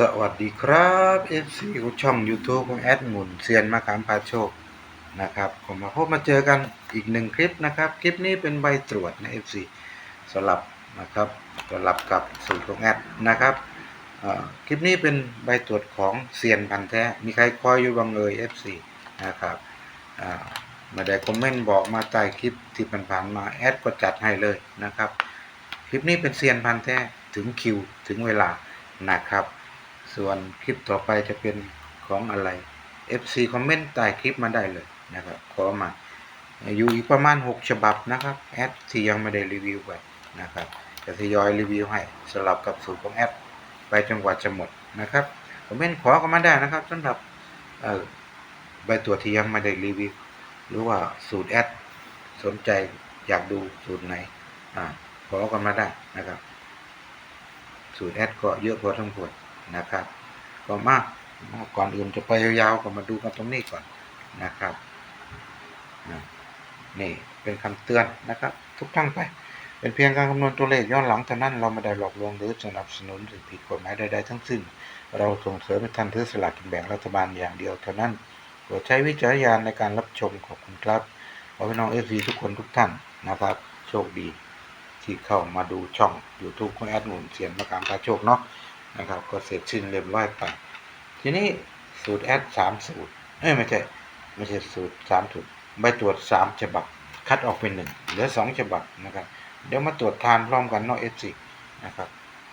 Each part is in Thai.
สวัสดีครับ FC ของช่อง YouTube ของแอดมุนเซียนมะขามพาโชคนะครับผมมาพบมาเจอกันอีกหนึ่งคลิปนะครับ คลิปนี้เป็นใบตรวจนะ FC สลับนะครับสลับกับสูตรของแอดนะครับคลิปนี้เป็นใบตรวจของเซียนพันแท้ มีใครคอยอยู่บ้างเอย FC นะครับมาได้คอมเมนต์บอกมาใต้คลิปที่ผ่านๆมาแอดก็จัดให้เลยนะครับ คลิปนี้เป็นเซียนพันแท้ถึงคิวถึงเวลานะครับ ส่วนคลิปต่อไปจะเป็นของอะไร FC คอมเมนต์ใต้คลิปมาได้เลยนะครับ ขอมา อยู่อีกประมาณ 6 ฉบับนะครับแอดที่ยังไม่ได้รีวิวไปนะครับจะทยอยรีวิวให้สลับกับสูตรของแอดไปจนกว่าจะหมดนะครับคอมเมนต์ขอก็มาได้นะครับสำหรับใบตรวจที่ยังไม่ได้รีวิวหรือว่าสูตรแอดสนใจอยากดูสูตรไหนอขอกันมาได้นะครับ สูตรแอดก็เยอะพอสมควร นะครับ ก็มากก่อนอื่นจะไปยาวๆก็มาดูกันตรงนี้ก่อนนะครับนี่เป็นคำเตือนนะครับ ทุกท่านไป เป็นเพียงการคำนวณตัวเลขย้อนหลังเท่านั้นเราไม่ได้หลอกลวงหรือสนับสนุนหรือผิดกฎหมายใดๆทั้งสิ้น เราส่งเสริมให้ท่านถือสลากกินแบ่งรัฐบาลอย่างเดียวเท่านั้นโปรดใช้วิจารณญาณในการรับชมขอบคุณครับขอพี่น้องเอฟซีทุกคนทุกท่านนะครับ โชคดีที่เข้ามาดูช่อง YouTube ของแอดหมุนเสียนมะขามพาโชคเนาะ นะครับ ก็เสร็จสิ้นเรียบร้อยไปทีนี้สูตรแอดสามสูตรเอ้ยไม่ใช่ไม่ใช่สูตรสามสูตรใบตรวจสามฉบับ คัดออกเป็นหนึ่งเหลือสองฉบับนะครับเดี๋ยวมาตรวจทานพร้อมกันเนาะเอฟซีนะครับ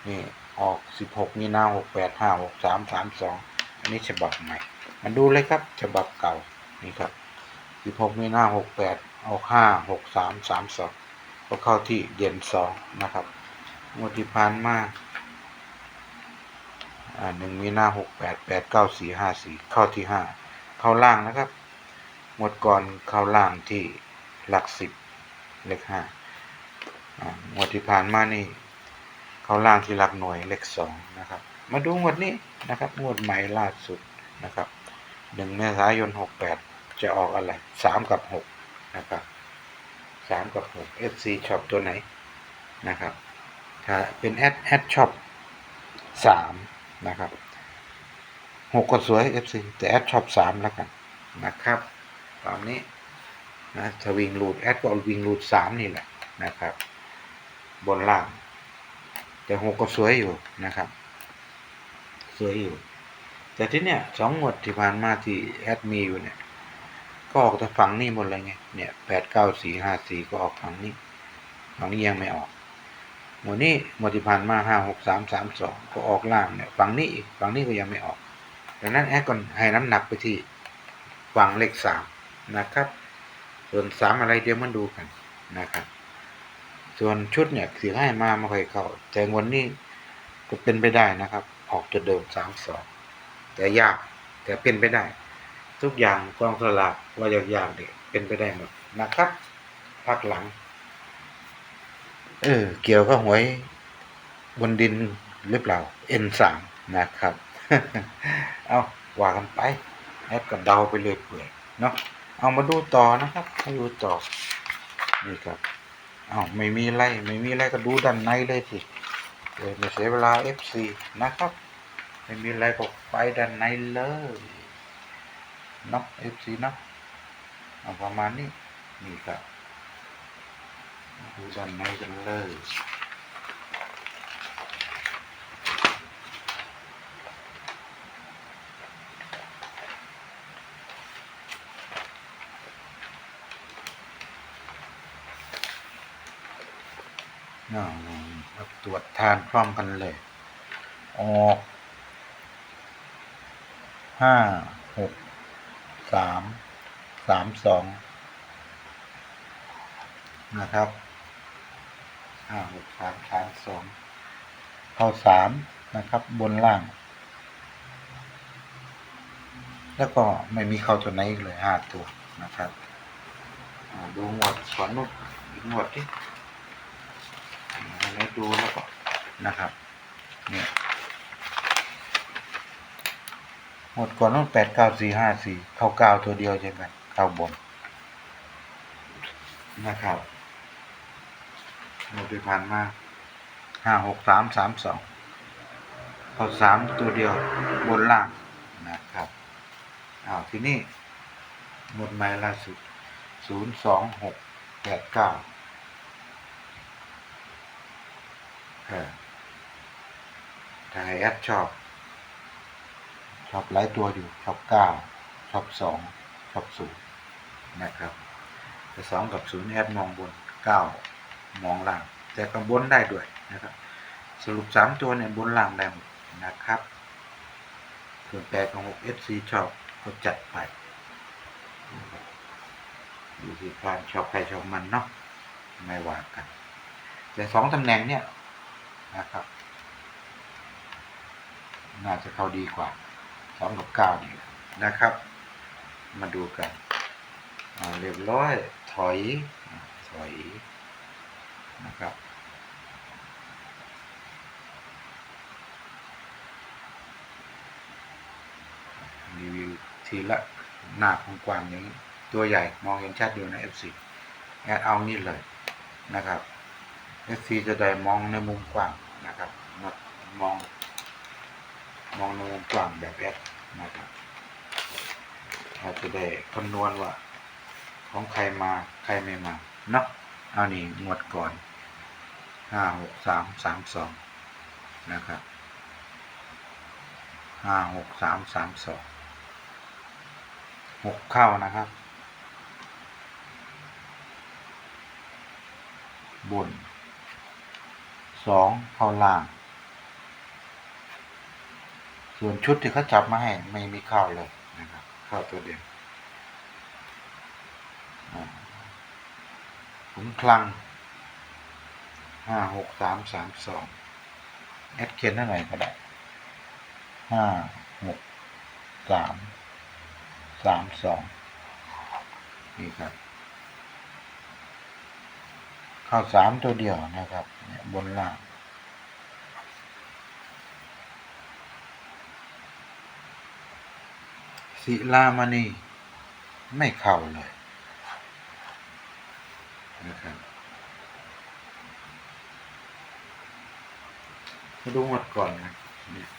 นี่ออกสิบหกมีนาหกแปดห้าหกสามสามสองอันนี้ฉบับใหม่ มาดูเลยครับฉบับเก่านี่ครับสิบหกมีนาหกแปดออกห้าหกสามสามสองก็เข้าที่เด่นสองนะครับงวดที่ผ่านมาอ่า หนึ่งมีนาหกแปดแปดเก้าสี่ห้าสี่เข้าที่ห้าเข้าล่างนะครับงวดก่อนเข้าล่างที่หลักสิบเลขห้าอ่างวดที่ผ่านมานี่ เข้าล่างที่หลักหน่วยเลขสองนะครับ มาดูงวดนี้นะครับงวดใหม่ล่าสุดนะครับหนึ่งเมษายนหกแปดจะออกอะไรสามกับหกนะครับสามกับหก FC ช็อปตัวไหนนะครับ ถ้าเป็นแอดแอดช็อปสาม นะครับหกก็สวย FC แต่แอดชอปสามแล้วกันนะครับตามนี้นะถ้าวิ่งรูดแอดก็เอาวิ่งรูดสามนี่แหละนะครับ บนล่าง แต่หกก็สวยอยู่นะครับ สวยอยู่ แต่ที่เนี้ยสองงวดที่ผ่านมาที่แอดมีอยู่เนี่ย ก็ออกแต่ฝั่งนี้หมดเลยไงเนี่ยแปดเก้าสี่ห้าสี่ก็ออกฝั่งนี้ฝั่งนี้ยังไม่ออก หมวดนี้หมวดที่ผ่านมาห้าหกสามสามสองก็ออกล่างเนี่ยฝั่งนี้อีกฝั่งนี้ก็ยังไม่ออก ดังนั้นแอดก่อนให้น้ำหนักไปที่ฝั่งเลขสามนะครับ ส่วนสามอะไรเดี๋ยวมาดูกันนะครับ ส่วนชุดเนี่ยคือให้มาไม่ค่อยเข้าแต่วันนี้ก็เป็นไปได้นะครับ ออกจะเดิมสามสองแต่ยากแต่เป็นไปได้ ทุกอย่างกองสลากว่ายากๆเนี่ยเป็นไปได้หมดนะครับ พักหลัง เออ เกี่ยวกับหวยบนดินหรือเปล่า N3 นะครับ เอาว่ากันไปแอปกับเดาไปเลยเปื่อยเนาะเอามาดูต่อนะครับมาดูต่อนี่ครับเอาไม่มีอะไรไม่มีอะไรก็ดูด้านในเลยสิเออไม่เสียเวลา FC นะครับ ไม่มีอะไรก็ไปด้านในเลยเนาะ FC เนาะเอาประมาณนี้นี่ครับ ดูด้านในกันเลยนาะมาตรวจทานพร้อมกันเลย ออกห้าหกสามสามสองนะครับ ห้าหกสามสามสองเข้าสามนะครับ บนล่าง แล้วก็ไม่มีเข้าตัวไหนอีกเลยห้าตัวนะครับดูหมวดสวนนุดอีกหมวดที่แล้วดูแล้วก็นะครับ เนี่ยหมดก่อนนู้นแปดเก้าสี่ห้าสี่เข้าเก้าตัวเดียวใช่ไหมเข้าบนนะครับ หมดที่ผ่านมาห้าหกสามสามสองเข้าสามตัวเดียวบนล่างนะครับอ้าวทีนี้หมดหมายล่าสุดศูนย์สองหกแปดเก้าถ้าให้แอดชอบชอบหลายตัวอยู่ชอบเก้าชอบสองชอบศูนย์นะครับแต่สองกับศูนย์แอดมองบนเก้า มองล่าง แต่ก็บนได้ด้วยนะครับ สรุปสามตัวเนี่ยบนล่างได้หมดนะครับส่วนแปดของหก FC ชอบก็จัดไปอยู่ที่การชอบใครชอบมันเนาะไม่ว่ากัน แต่สองตำแหน่งเนี่ยนะครับ น่าจะเข้าดีกว่าสองกับเก้านี่นะครับ มาดูกันเรียบร้อยถอย ถอย นะครับรีวิวทีละหน้ากว้างอย่างนี้ตัวใหญ่มองเห็นชัดอยู่ใน F4 แอดเอานี่เลยนะครับ F4 จะได้มองในมุมกว้างนะครับมามองมองในมุมกว้างแบบแอดนะครับอาจจะได้คำนวณว่า ของใครมาใครไม่มาเนาะเอานี่งวดก่อน ห้าหกสามสามสองนะครับห้าหกสามสามสองหกเข้านะครับ บนสองเข้าล่าง ส่วนชุดที่เขาจับมาให้ไม่มีเข้าเลยนะครับเข้าตัวเดียวอ่าขุนคลัง ห้าหกสามสามสองแอดเขียนเท่าไหร่ก็ได้ห้าหกสามสามสองนี่ครับ เข้าสามตัวเดียวนะครับเนี่ยบนล่างศิลามณีไม่เข้าเลยนะครับ มาดูหมดก่อนนะเนี่ย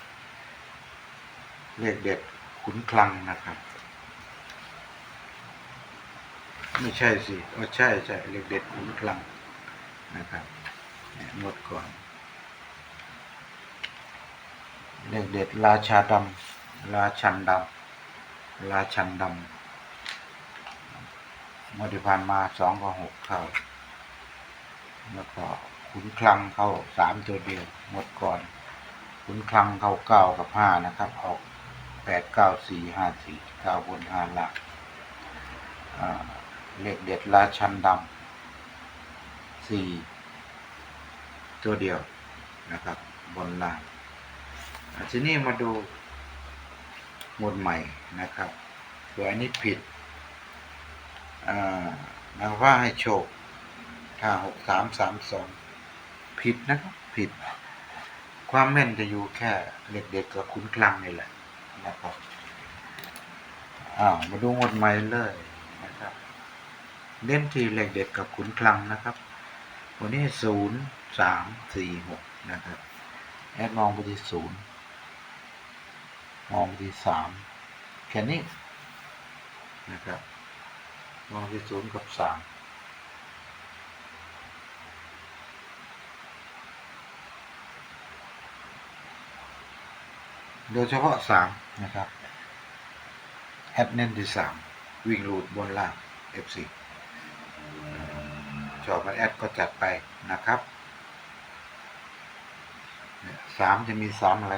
เลขเด็ดขุนคลังนะครับ ไม่ใช่สิเออใช่ใช่เลขเด็ดขุนคลังนะครับหมดก่อน เลขเด็ดราชาดำราชันดำราชันดำมื่อที่ผ่านมาสองกับหกเข้าแล้วก็ ขุนคลังเข้าสามตัวเดียวหมดก่อน ขุนคลังเข้าเก้ากับห้านะครับ ออกแปดเก้าสี่ห้าสี่เก้าบนห้าล่างเลขเด็ดราชันดำสี่ตัวเดียวนะครับ บนล่างทีนี้มาดูหมวดใหม่นะครับตัวอันนี้ผิดนางว่าให้โชคถ้าหกสามสามสอง ผิดนะครับผิด ความแม่นจะอยู่แค่เด็กๆกับคุ้นคลังนี่แหละนะครับอ้าวมาดูหมวดใหม่เลยนะครับเล่นที่เลขเด็ดกับขุนคลังนะครับ วันนี้ศูนย์สามสี่หกนะครับ แอดมองไปที่ศูนย์มองที่สามแค่นี้นะครับ มองที่ศูนย์กับสาม โดยเฉพาะสามนะครับแอดเน้นที่สามวิ่งรูดบนล่าง F4 ชอบมาแอดก็จัดไปนะครับสามจะมีสามอะไร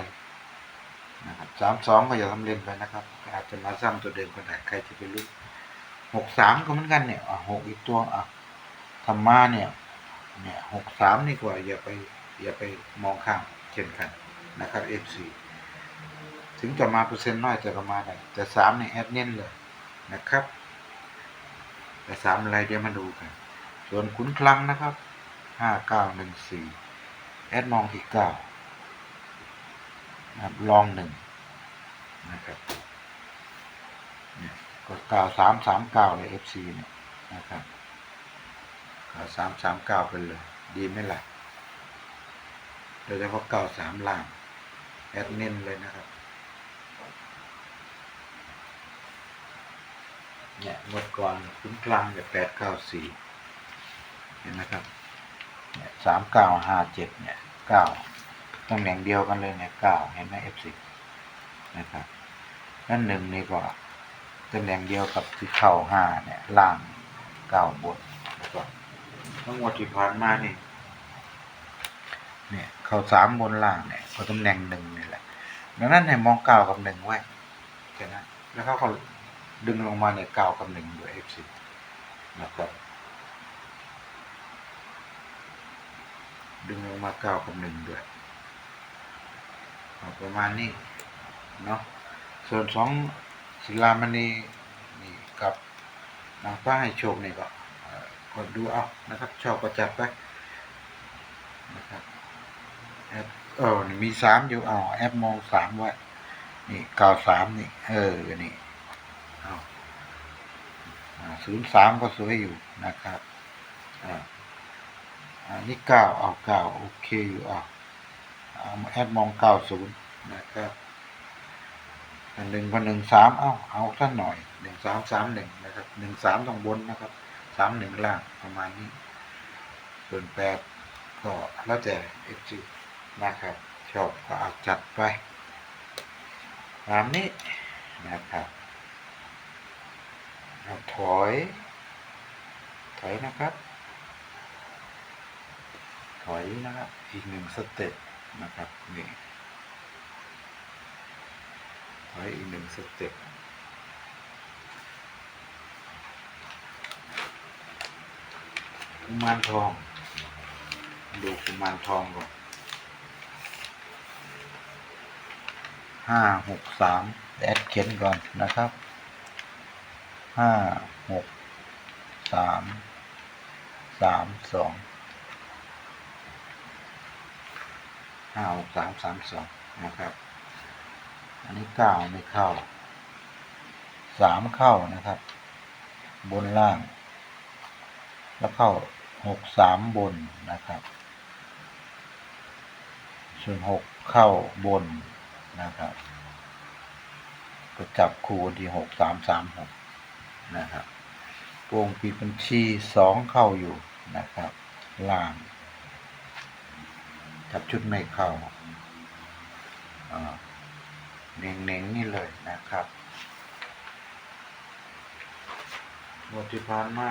นะครับสามสองก็อย่าทำเล่นไปนะครับ อาจจะมาซ้ำตัวเดิมก็ได้ใครจะไปรู้หกสามก็เหมือนกันเนี่ยอะหกอีกตัวอะธรรมาเนี่ยเนี่ยหกสามนี่กว่าอย่าไปอย่าไปมองข้ามเช่นกันนะครับ F4 ถึงจะมาเปอร์เซ็นต์น้อยแต่ก็มาได้แต่สามเนี่ยแอดเน้นเลยนะครับ แต่สามอะไรเดี๋ยวมาดูกัน ส่วนขุนคลังนะครับห้าเก้าหนึ่งสี่แอดมองที่เก้านะครับลองหนึ่งนะครับเนี่ยก็เก้าสามสามเก้าเลย FC เนี่ยนะครับเก้าสามสามเก้าไปเลย ดีไหมล่ะโดยเฉพาะเก้าสามล่างแอดเน้นเลยนะครับ เนี่ยงวดก่อนคุ้นกลางเนี่ยแปดเก้าสี่เห็นไหมครับเนี่ยสามเก้าห้าเจ็ดเนี่ยเก้าตำแหน่งเดียวกันเลยเนี่ยเก้าเห็นไหมเอฟซีนะครับนั่นหนึ่งนี่ก็ตำแหน่งเดียวกับที่เข้าห้าเนี่ยล่างเก้าบนนะครับทั้งหมดที่ผ่านมานี่เนี่ยเข้าสามบนล่างเนี่ยก็ตำแหน่งหนึ่งนี่แหละดังนั้นให้มองเก้ากับหนึ่งไว้แค่นั้นแล้วเขาก็ ดึงลงมาเนี่ยเก้ากับหนึ่งด้วย F10 นะครับ ดึงลงมาเก้ากับหนึ่งด้วยประมาณนี้เนาะส่วนสองศิลามณีนี่กับนางฟ้าให้โชคนี่ก็กดดูเอานะครับ ชอบก็จัดไปนะครับแอปเออมีสามอยู่เอาแอปมองสามไว้นี่เก้าสามนี่ เออนี่ ศูนย์สามก็สวยอยู่นะครับอันนี้เก้าเอาเก้าโอเคอยู่อะแอปมองเก้าศูนย์นะครับหนึ่งพันหนึ่งสามเอาเอาสักหน่อยหนึ่งสามสามหนึ่งนะครับหนึ่งสามตรงบนนะครับสามหนึ่งล่างประมาณนี้ ส่วนแปดก็แล้วแต่เอฟซีนะครับชอบก็เอาจัดไปตามนี้นะครับ ถอย ถอยนะครับ ถอยนะครับ อีกหนึ่งสเต็ปนะครับ นี่ ถอยอีกหนึ่งสเต็ปกุมารทอง ดูกุมารทองก่อนห้าหกสามแอดเขียนก่อนนะครับ ห้าหกสามสามสองห้าหกสามสามสองนะครับ อันนี้เก้าไม่เข้าสามเข้านะครับ บนล่าง แล้วเข้าหกสามบนนะครับ ส่วนหกเข้าบนนะครับก็จับคูณที่หกสามสามหก นะครับโป่งปีบัญชีสองเข้าอยู่นะครับล่าง จับชุดไม่เข้าอ่าเน่งนี่เลยนะครับหมดที่ผ่านมา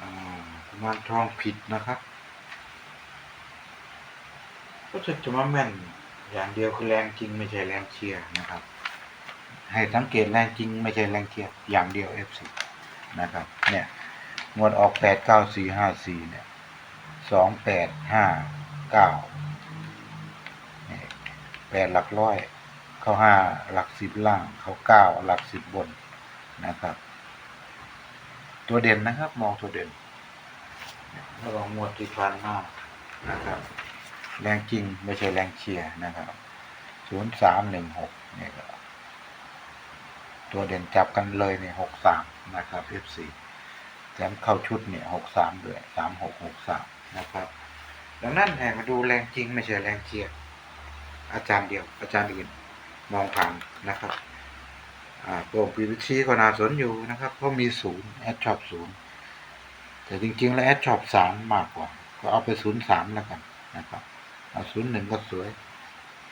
อ่ากุมารทองผิดนะครับ ก็จะจะมาแม่น อย่างเดียวคือแรงจริงไม่ใช่แรงเชียร์นะครับ ให้สังเกตแรงจริงไม่ใช่แรงเชียร์อย่างเดียว F10 นะครับ เนี่ยงวดออกแปดเก้าสี่ห้าสี่เนี่ยสองแปดห้าเก้าแปดหลักร้อย เข้าห้าหลักสิบล่าง เข้าเก้าหลักสิบบนนะครับ ตัวเด่นนะครับ มองตัวเด่นแล้วก็งวดที่ผ่านมานะครับ แรงจริงไม่ใช่แรงเชียร์นะครับศูนย์สามหนึ่งหกเนี่ยก็ตัวเด่นจับกันเลยเนี่ยหกสามนะครับ F4 แถมเข้าชุดเนี่ยหกสามด้วยสามหกหกสามนะครับ ดังนั้นแห่มาดูแรงจริงไม่ใช่แรงเชียร์อาจารย์เดียว อาจารย์อื่นมองผ่านนะครับอ่าโปร่งปีวิชีก็น่าสนอยู่นะครับเพราะมีศูนย์แอดชอบศูนย์แต่จริงๆ แล้วแอดชอบสามมากกว่า ก็เอาไปศูนย์สามแล้วกันนะครับ เอาศูนย์หนึ่งก็สวย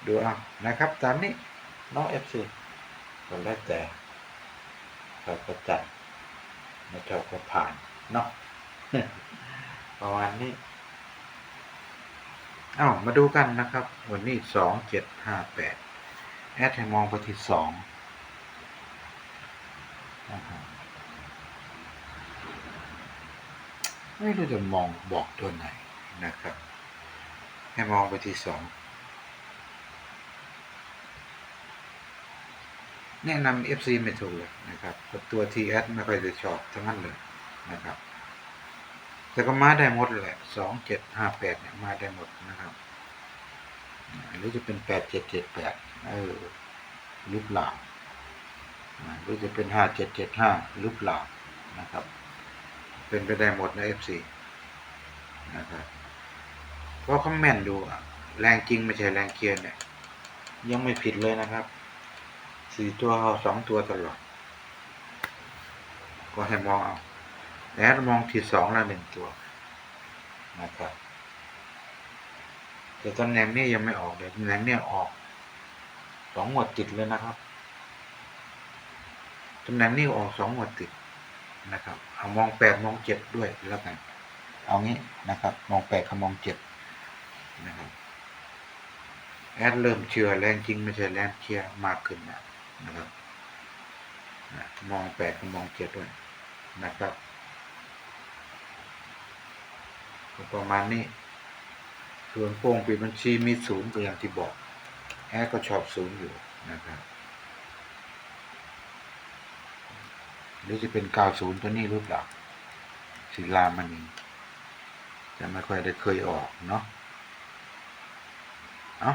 ดูเอานะครับ ตามนี้น้องเอฟซีก็แล้วแต่ชอบก็จัดไม่ชอบก็ผ่านเนาะประมาณนี้เอ้ามาดูกันนะครับ วันนี้สองเจ็ดห้าแปดแอดให้มองไปที่สองนะครับไม่รู้จะมองบอกตัวไหนนะครับ ให้มองไปที่สองแนะนำ FC ไม่ถูกเลยนะครับตัวทีแอดไม่ค่อยจะชอบทั้งนั้นเลยนะครับ แต่ก็มาได้หมดแหละสองเจ็ดห้าแปดเนี่ยมาได้หมดนะครับ หรือจะเป็นแปดเจ็ดเจ็ดแปดเออหรือเปล่าหรือจะเป็นห้าเจ็ดเจ็ดห้าหรือเปล่านะครับ เป็นไปได้หมดนะเอฟซีนะครับ เพราะเขาแม่นดูแรงจริงไม่ใช่แรงเกียร์เนี่ย ยังไม่ผิดเลยนะครับสี่ตัวเอาสองตัวตลอด ก็ให้มองเอาแต่ถ้ามองที่สองละหนึ่งตัวนะครับแต่ตำแหน่งนี้ยังไม่ออกเลยตำแหน่งนี้ออกสองหมวดติดเลยนะครับตำแหน่งนี้ออกสองหมวดติดนะครับ เอามองแปดมองเจ็ดด้วยแล้วกัน เอางี้นะครับ มองแปดกับมองเจ็ด นะครับแอดเริ่มเชื่อแรงจริงไม่ใช่แรงเชียร์มากขึ้นนะนะครับนะมองแปดกับมองเจ็ดด้วยนะครับ ประมาณนี้ ส่วนโป้งปิดบัญชีมีศูนย์ก็อย่างที่บอก แอดก็ชอบศูนย์อยู่นะครับหรือจะเป็นเก้าศูนย์ตัวนี้หรือเปล่าศิลามันนีจะไม่ค่อยได้เคยออกเนาะ เอา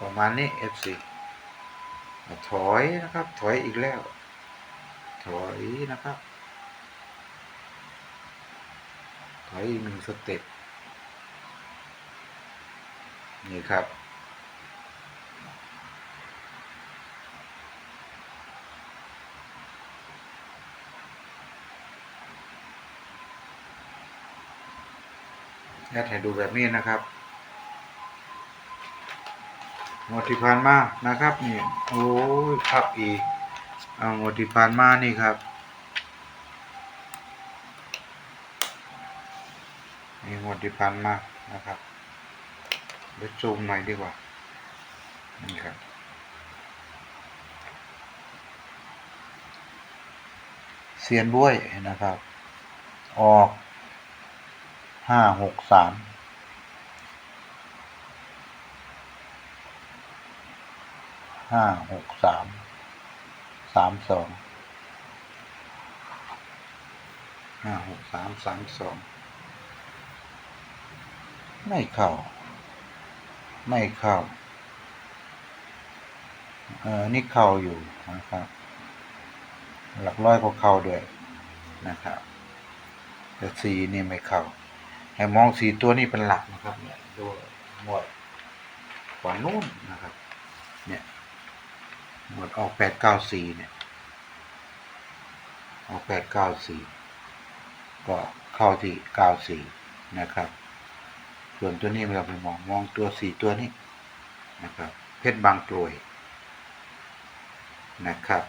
ประมาณนี้ FC ถอยนะครับ ถอยอีกแล้ว ถอยนะครับ ถอยอีกหนึ่งสเต็ปนี่ครับแอดให้ดูแบบนี้นะครับ งวดที่ผ่านมานะครับนี่โอ้ยพับอีกเอางวดที่ผ่านมานี่ครับนี่งวดที่ผ่านมานะครับเดี๋ยวซูมหน่อยดีกว่านี่ครับเซียนบ้วยนะครับ ออกห้าหกสาม ห้าหกสามสามสองห้าหกสามสามสองไม่เข้า ไม่เข้า เออนี่เข้าอยู่นะครับ หลักร้อยก็เข้าด้วยนะครับ แต่สีนี่ไม่เข้า ให้มองสีตัวนี้เป็นหลักนะครับ เนี่ยดูหมดกว่านู้นนะครับ หมดออกแปดเก้าสี่เนี่ยออกแปดเก้าสี่ก็เข้าที่เก้าสี่นะครับ ส่วนตัวนี้เราไปมองมองตัวสี่ตัวนี้นะครับ เพชรบางกลวยนะครับ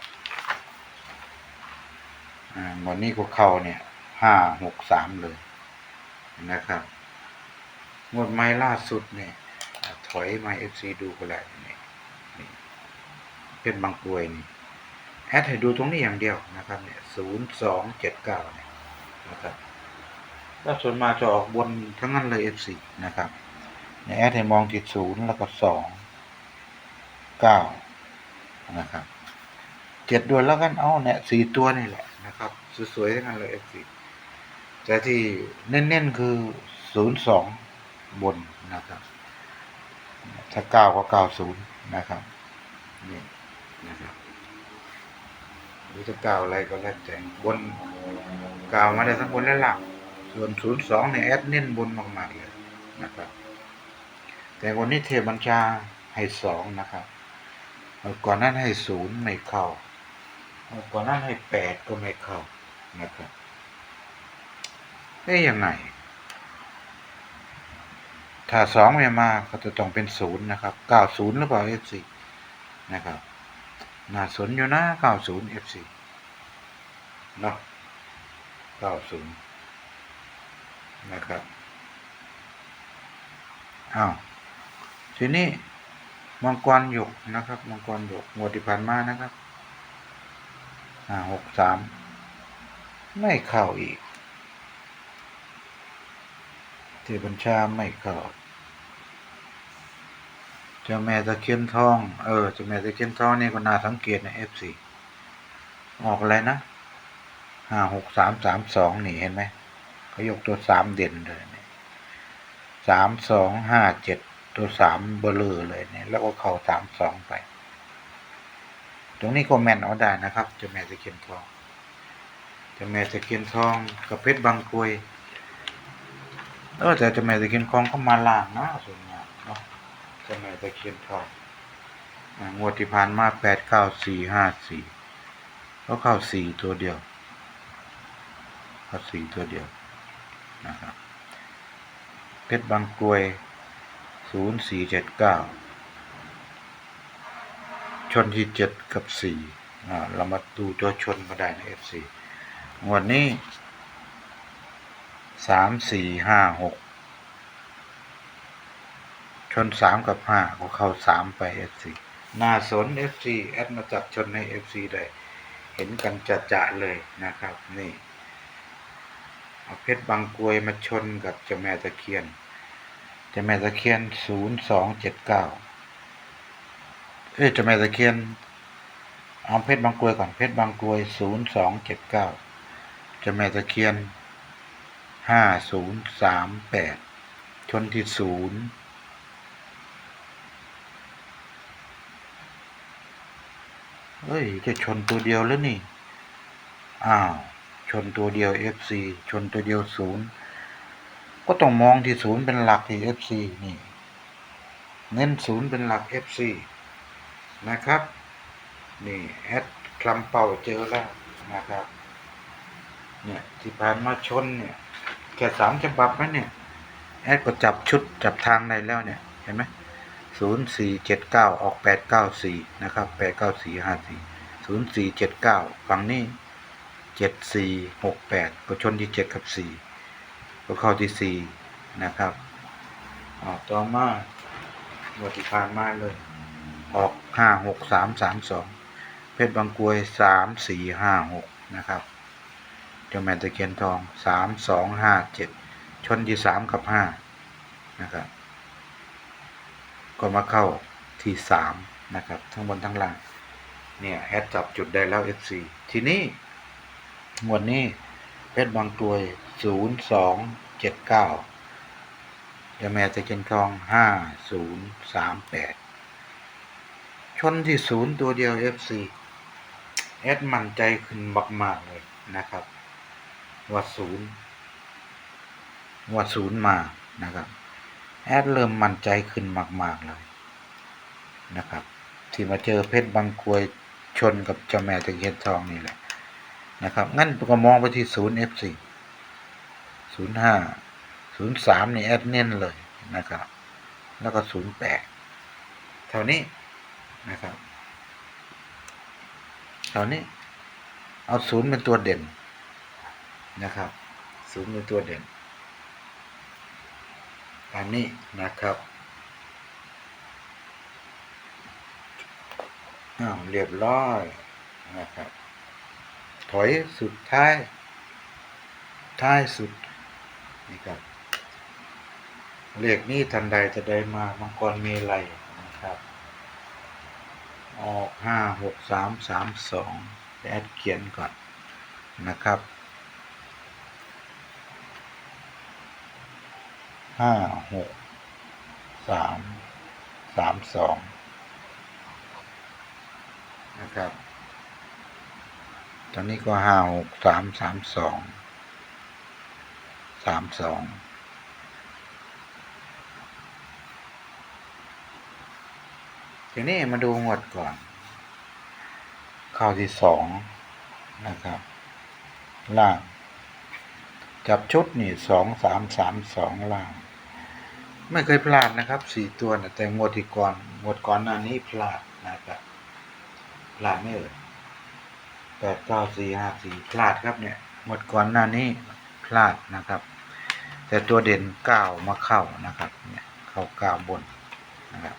อ่าวันนี้ก็เข้าเนี่ยห้าหกสามเลยนะครับงวดไม้ล่าสุดเนี่ย ถอยมาเอฟซีดูก็แล้ว เป็นบางกรวยนี่แอดให้ดูตรงนี้อย่างเดียวนะครับเนี่ยศูนย์สองเจ็ดเก้าเนี่ยนะครับแล้วส่วนมาจะออกบนทั้งนั้นเลย F4 นะครับเนี่ยแอดให้มองที่ศูนย์แล้วก็สองเก้านะครับเจ็ดด้วยแล้วกันเอาเนี่ยสี่ตัวนี่แหละนะครับสวยๆทั้งนั้นเลย F4 แต่ที่เน้นๆคือศูนย์สองบนนะครับถ้าเก้าก็เก้าศูนย์นะครับนี่ นะครับหรือจะกล่าวอะไรก็แล้วแต่บนกล่าวมาได้ทั้งบนและหลังส่วนศูนย์สองเนี่ยแอดเน้นบนมากๆเลยนะครับ แต่วันนี้เทบัญชาให้สองนะครับก่อนนั้นให้ศูนย์ไม่เข้าก่อนนั้นให้แปดก็ไม่เข้านะครับเอ๊ยยังไงถ้าสองไม่มาก็จะต้องเป็นศูนย์นะครับเก้าศูนย์หรือเปล่าเอฟซีนะครับ น่าสนอยู่นะ90 FC เนาะ90นะครับอ้าวทีนี้มังกรหยกนะครับ มังกรหยกงวดที่ผ่านมานะครับอ่า63ไม่เข้าอีกเทบัญชาไม่เข้า เจ้าแม่ตะเคียนทอง เออเจ้าแม่ตะเคียนทองนี่ก็น่าสังเกตนะเอฟซีออกอะไรนะห้าหกสามสามสองนี่เห็นไหมเขายกตัวสามเด่นเลยเนี่ยสามสองห้าเจ็ดตัวสามเบลอเลยเนี่ยแล้วก็เข้าสามสองไป ตรงนี้ก็แมนเอาได้นะครับเจ้าแม่ตะเคียนทองเจ้าแม่ตะเคียนทองกับเพชรบางกรวยเออแต่เจ้าแม่ตะเคียนทองก็มาล่างนะส่วนใหญ่เนาะ เจ้าแม่ตะเคียนทองงวดที่ผ่านมาแปดเก้าสี่ห้าสี่ก็เข้าสี่ตัวเดียว เข้าสี่ตัวเดียวนะครับเพชรบางกรวยศูนย์สี่เจ็ดเก้าชนที่เจ็ดกับสี่เรามาดูตัวชนก็ได้ในเอฟซีงวดนี้สามสี่ห้าหก ชนสามกับห้าก็เข้าสามไปเอฟซีน่าสนเอฟซีแอดมาจับชนในเอฟซีได้เห็นกันจะจะเลยนะครับ นี่เอาเพชรบางกรวยมาชนกับเจ้าแม่ตะเคียนเจ้าแม่ตะเคียนศูนย์สองเจ็ดเก้าเอ้ยเจ้าแม่ตะเคียนเอาเพชรบางกรวยก่อนเพชรบางกรวยศูนย์สองเจ็ดเก้าเจ้าแม่ตะเคียนห้าศูนย์สามแปดชนที่ศูนย์ เฮ้ย จะชนตัวเดียวแล้วนี่ อ้าว ชนตัวเดียว FC ชนตัวเดียวศูนย์ ก็ต้องมองที่ศูนย์เป็นหลักที่ FC นี่ เน้นศูนย์เป็นหลัก FC นะครับ นี่แอดคลำเป่าเจอแล้วนะครับ เนี่ยที่ผ่านมาชนเนี่ย แค่สามฉบับแล้วเนี่ย แอดก็จับชุดจับทางได้แล้วเนี่ย เห็นไหม ศูนย์สี่เจ็ดเก้าออกแปดเก้าสี่นะครับแปดเก้าสี่ห้าสี่ศูนย์สี่เจ็ดเก้าฝั่งนี้เจ็ดสี่หกแปดก็ชนที่เจ็ดกับสี่ก็เข้าที่สี่นะครับออกต่อมาวันที่ผ่านมาเลย ออกห้าหกสามสามสองเพชรบางกรวยสามสี่ห้าหกนะครับเจ้าแม่ตะเคียนทองสามสองห้าเจ็ดชนที่สามกับห้านะครับ ก็มาเข้าที่สามนะครับ ทั้งบนทั้งล่าง เนี่ยแอดจับจุดได้แล้ว FC ทีนี้วดนี้เพชรบางกรวยศูนย์สองเจ็ดเก้าเจ้าแม่ตะเคียนทองห้าศูนย์สามแปดชนที่ศูนย์ตัวเดียว FC แอดมั่นใจขึ้นมาก ๆ เลยนะครับว่าศูนย์ว่าศูนย์มานะครับ แอดเริ่มมั่นใจขึ้นมาก ๆ เลยนะครับ ที่มาเจอเพชรบางกรวยชนกับเจ้าแม่ตะเคียนทองนี่แหละนะครับ งั้นก็มองไปที่ศูนย์ F4 ศูนย์ห้าศูนย์สามนี่แอดเน้นเลยนะครับ แล้วก็ศูนย์แปดเท่านี้นะครับเท่านี้เอาศูนย์เป็นตัวเด่นนะครับศูนย์เป็นตัวเด่น อันนี้นะครับอ้าวเรียบร้อยนะครับ ถอยสุดท้าย ท้ายสุดนี่ครับเลขนี้ทันใดจะได้มามังกรเมลัยนะครับ ออกห้าหกสามสามสองแอดเขียนก่อนนะครับ ห้าหกสามสามสองนะครับ ตอนนี้ก็ห้าหกสามสามสองสามสองทีนี้มาดูงวดก่อน ข้าวที่สองนะครับ ล่าง จับชุดนี่สองสามสามสองล่าง ไม่เคยพลาดนะครับสี่ตัวนะแต่งวดที่ก่อนงวดก่อนหน้านี้พลาดนะครับพลาดไม่เอ่ยแปดเก้าสี่ห้าสี่พลาดครับเนี่ยงวดก่อนหน้านี้พลาดนะครับ แต่ตัวเด่นเก้ามาเข้านะครับเนี่ยเข้าเก้าบนนะครับ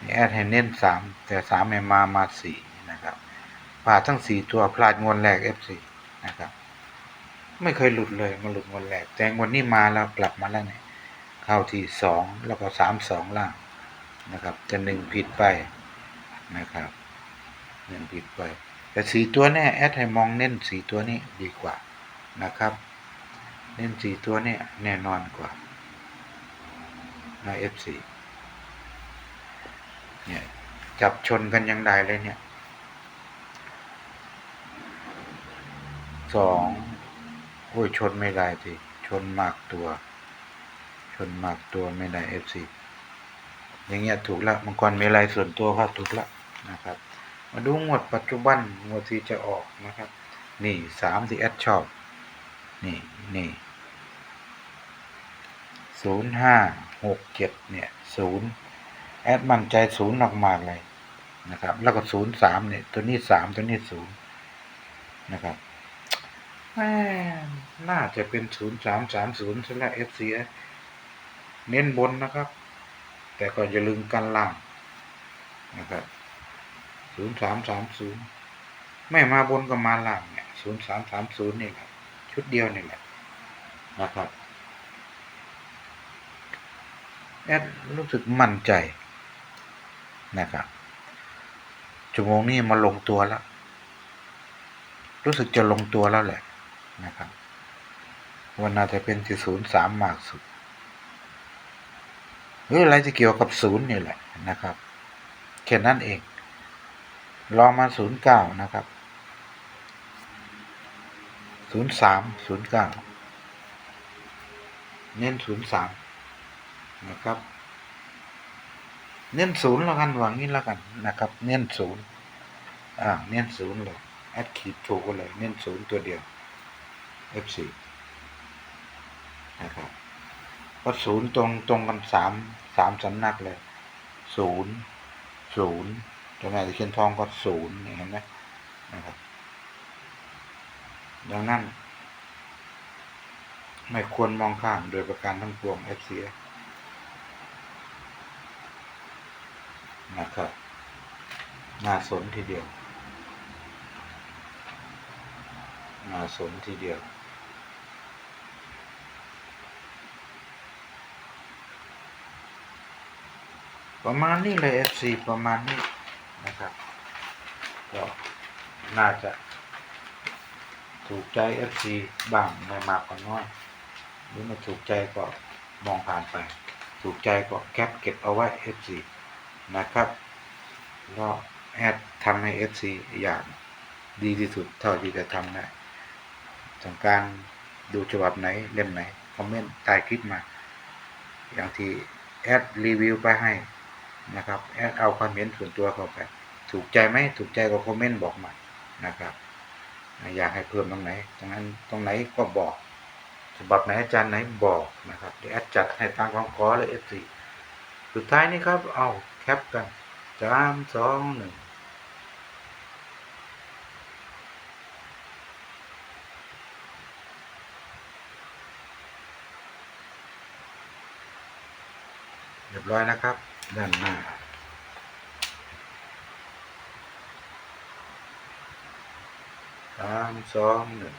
นี่แอดให้เน้นสามแต่สามไม่มามาสี่นะครับพลาดทั้งสี่ตัวพลาดงวดแรกเอฟซีนะครับ ไม่เคยหลุดเลยมาหลุดงวดแรกแต่งวันนี้มาแล้วกลับมาแล้วเนี่ย เข้าที่สองแล้วก็สามสองล่างนะครับจะหนึ่งผิดไปนะครับหนึ่งผิดไป แต่สีตัวเนี้แอดให้มองเน้นสีตัวนี้ดีกว่านะครับ เน้นสีตัวเนี้แน่นอนกว่านะเอฟซีเนี่ยจับชนกันยังได้เลยเนี่ยสองโอ้ยชนไม่ได้ทีชนมากตัว ชนมากตัวไม่ได้เอฟซีอย่างเงี้ยถูกละมังกรมีอะไรส่วนตัวครับถูกละนะครับ มาดูงวดปัจจุบันงวดที่จะออกนะครับ นี่สามที่แอดชอบ นี่นี่ศูนย์ห้าหกเจ็ดเนี่ยศูนย์แอดมั่นใจศูนย์มากๆเลยนะครับ แล้วก็ศูนย์สามเนี่ยตัวนี้สามตัวนี้ศูนย์นะครับแม่น่าจะเป็นศูนย์สามสามศูนย์สำหรับเอฟซี เน้นบนนะครับ แต่ก็อย่าลืมกันล่างนะครับศูนย์สามสามศูนย์ไม่มาบนก็มาล่างเนี่ยศูนย์สามสามศูนย์นี่แหละชุดเดียวนี่แหละนะครับแอดรู้สึกมั่นใจนะครับชั่วโมงนี้มาลงตัวแล้ว รู้สึกจะลงตัวแล้วแหละนะครับวันน่าจะเป็นที่ศูนย์สามมากสุด รืออะไรจะเกี่ยวกับศูนย์นี่แหละนะครับแค่นั้นเองรองมาศูนย์เก้านะครับศูนย์สามศูนย์เก้าเน้นศูนย์สามนะครับ เน้นศูนย์แล้วกันหวังนี้แล้วกันนะครับ เน้นศูนย์อ่าเน้นศูนย์เลยแอดขีดถูกเลยเน้นศูนย์ตัวเดียว F4 นะครับเพราะศูนย์ตรงตรงกันสาม สามสำนักเลยศูนย์ศูนย์ตรงไหนตะเคียนทองก็ศูนย์เห็นไหมนะครับดังนั้น ไม่ควรมองข้ามโดยประการทั้งปวง FC นะครับน่าสนทีเดียวน่าสนทีเดียว ประมาณนี้เลย FC ประมาณนี้นะครับก็น่าจะ ถูกใจ FC บ้างไม่มากก็น้อยหรือไม่ถูกใจก็มองผ่านไป ถูกใจก็แคปเก็บเอาไว้ FC นะครับก็แอดทำให้ FC อย่างดีที่สุดเท่าที่จะทำได้ต้องการดูฉบับไหนเล่มไหน คอมเมนต์ใต้คลิปมา อย่างที่แอดรีวิวไปให้ นะครับแอดเอาความเห็นส่วนตัวเข้าไป ถูกใจไหมถูกใจก็คอมเมนต์บอกมานะครับ อยากให้เพิ่มตรงไหนตรงนั้นตรงไหนก็บอกฉบับไหนอาจารย์ไหนบอกนะครับเดี๋ยวแอดจัดให้ตามความขอเลย F4 สุดท้ายนี้ครับเอาแคปกันสามสองหนึ่งเรียบร้อยนะครับ ด้านหน้า สามสองหนึ่ง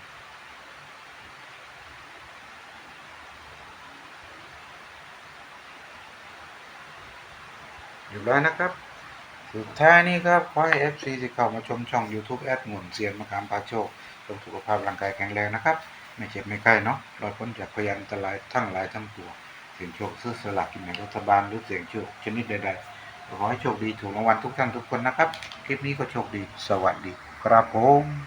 เรียบร้อยนะครับ สุดท้ายนี้ครับ ขอให้ FC ที่เข้ามาชมช่อง YouTube แอดหมุนเสียนมะขามปาโชคจงสุขภาพร่างกายแข็งแรงนะครับ ไม่เจ็บไม่ไข้เนาะรอดพ้นจากพยานอันตรายทั้งหลายทั้งปวง เสียงโชคซื้อสลากกินแบ่งรัฐบาลหรือเสียงโชคชนิดใดๆขอให้โชคดีถูกรางวัลทุกท่านทุกคนนะครับ คลิปนี้ก็โชคดี สวัสดี ครับผม